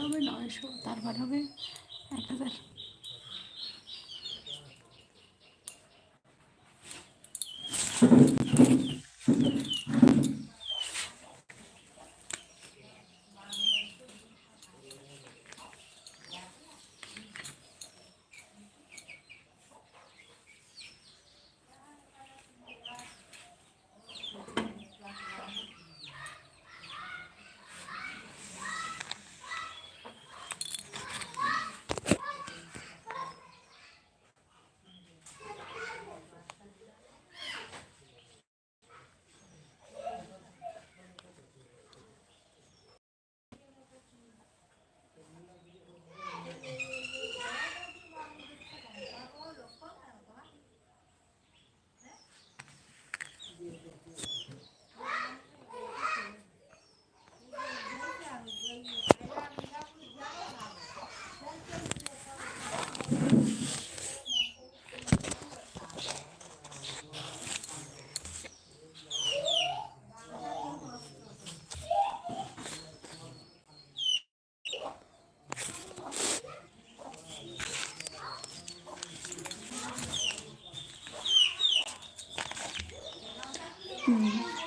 হবে নয়শো তারপর হবে এক হাজার।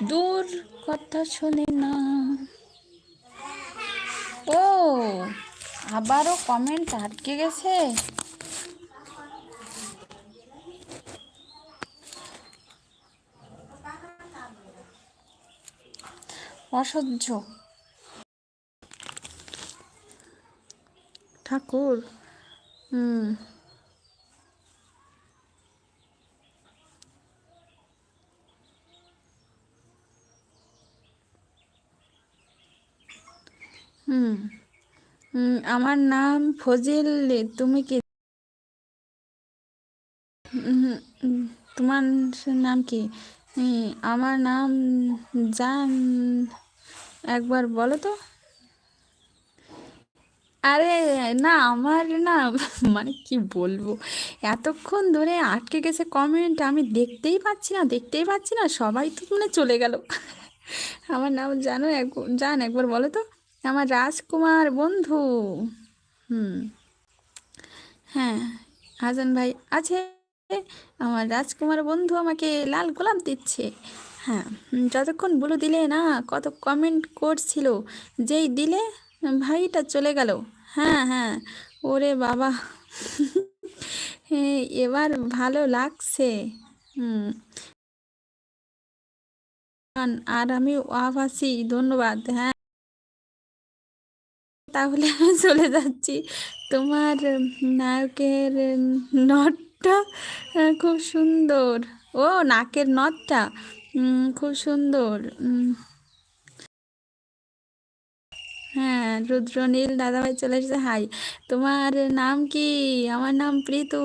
দূর কথা শোনে না। ও আবারও কমেন্ট আটকে গেছে। অসহ্য। ঠাকুর হুম। হুম আমার নাম ফজিল তুমি কি? তোমার নাম কি? আমার নাম জান, একবার বলো তো। আরে, না, আমার না মানে কি বলব? এতক্ষণ ধরে আটকে গেছে কমেন্ট আমি দেখতেই পাচ্ছি না, দেখতেই পাচ্ছি না, সবাই তো মানে চলে গেল। আমার নাম জানো, এক, জান, একবার বলো তো। আমার রাজকুমার বন্ধু। হুম। হ্যাঁ হাসান ভাই আছে। আমার রাজকুমার বন্ধু আমাকে লাল গোলাপ দিচ্ছে। হ্যাঁ যতক্ষণ বলে দিলে না, কত কমেন্ট করছিল, যেই দিলে ভাইটা চলে গেল। হ্যাঁ হ্যাঁ ওরে বাবা। এবার ভালো লাগছে। হুম। আর আমি আভাসি ধন্যবাদ। হ্যাঁ। তাহলে আমি চলে যাচ্ছি। তোমার নায়কের আহ, খুব সুন্দর। ও নাকের উম, খুব সুন্দর। হ্যাঁ রুদ্রনীল দাদাভাই চলে এসেছে। হাই তোমার নাম কি? আমার নাম প্রীতু।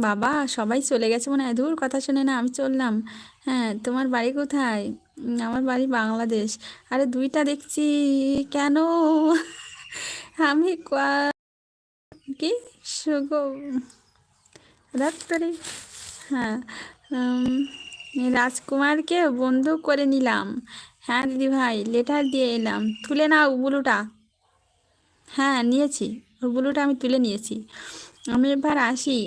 বাবা সবাই চলে গেছে মনে হয়। দূর কথা শুনে না আমি চললাম। হ্যাঁ তোমার বাড়ি কোথায়? আমার বাড়ি বাংলাদেশ। আরে দুইটা দেখছি, কেন? আমি কি? সুগ ডাক্তারি হ্যাঁ রাজকুমারকে বন্ধু করে নিলাম। হ্যাঁ দিদি ভাই, লেটার দিয়ে এলাম। তুলে নাও বুলুটা হ্যাঁ নিয়েছি। ওর বুলুটা আমি তুলে নিয়েছি। আমি এবার আসি।